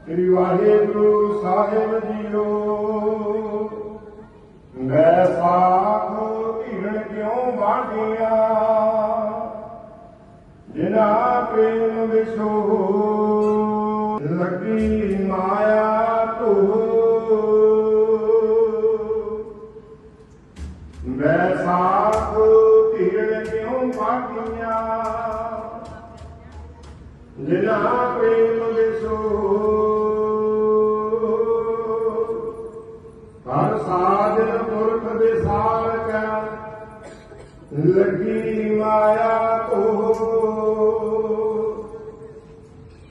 ਸ੍ਰੀ ਵਾਹਿਗੁਰੂ ਸਾਹਿਬ JIO, ਮੈਂ ਸਾਖ ਢੀਣ ਕਿਉਂ ਬਾਂਧੀਆਂ ਜਿਨਾ ਪ੍ਰੇਮ ਵਿਸੋ ਲੱਗੀ ਮਾਇਆ ਧੂ ਮੈਂ ਸਾਖ ਢੀਣ ਕਿਉਂ ਬਾਂਧੀਆਂ ਜਿਨਾ ਪ੍ਰੇਮ ਵਿਸੋ ਹਰ ਸਾਜਨ ਪੁਰਖ ਵਿਸਾਰ ਕੈ ਲੱਗੀ ਮਾਇਆ ਤੋ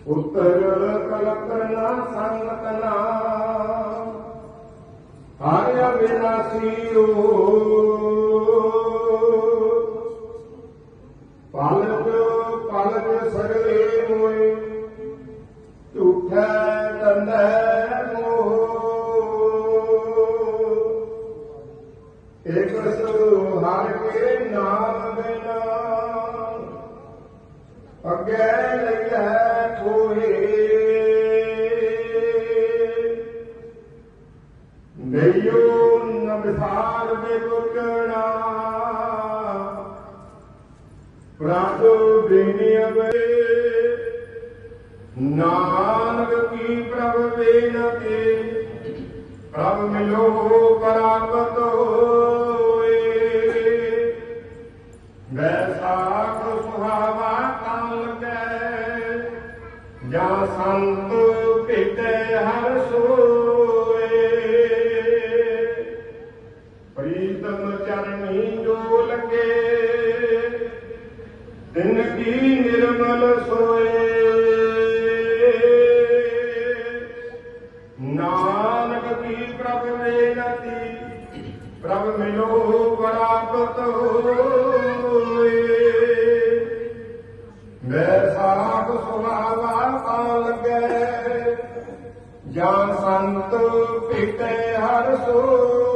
ਉਤਰ ਕਲਪਨਾ ਸੰਗਤਨਾ ਹਰ ਅਬਿਨਾਸੀਓ ਪਲਕ ਪਲਕ ਝੂਠੈ ਤੰਦੈ ਮੋਹ ਇਕ ਸੋ ਹਰ ਕੇ ਨਾਮ ਬਿਨਾ ਅੱਗੇ ਲਈਐ ਕੋਏ ਨਈਓ ਨ ਵਿਸਾਰ ਦੇ ਗੁਰਣਾ ਪ੍ਰਭ ਬੇਨਿਯਵੇ ਨਾਨਕ ਕੀ ਪ੍ਰਭ ਬੇਨਤੀ ਪ੍ਰਭ ਮਿਲੋ ਪ੍ਰਾਪਤ ਹੋਏ। ਵੈਸਾਖ ਸੁਹਾਵਾ ਕਾਲ ਕੈ, ਜਾਂ ਸੰਤ ਭੇਟੇ ਹਰ ਸੋਏ। ਪ੍ਰੀਤਮ ਚਰਨੀ ਜੋ ਲੱਗੇ ਦਿਨ ਕੀ ਨਿਰਮਲ ਸੋਏ। ਪ੍ਰਭ ਪ੍ਰਭ ਮਿਲੋ ਪ੍ਰਾਪਤ ਹੋਏ ਮੈਂ ਸਾਖ ਸੁਹਾਵਾ ਪਾ ਲਗੈ ਜਾਂ ਸੰਤ ਪਿਤੇ ਹਰ ਸੋ